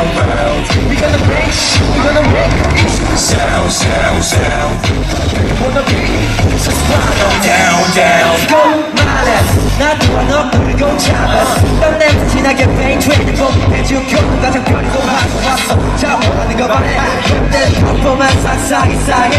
round, round. We gonna make, we gonna make sound, sound, sound. Wanna be so down, down, down. Go, 말해. 나 돌아 끌고 잡아. 떨림 진하게 pain 트레이드 해준 결국 가장 별도 하고 왔어. 자, 원하는 거 말해. 그때 퍼포먼스 항상 이상해.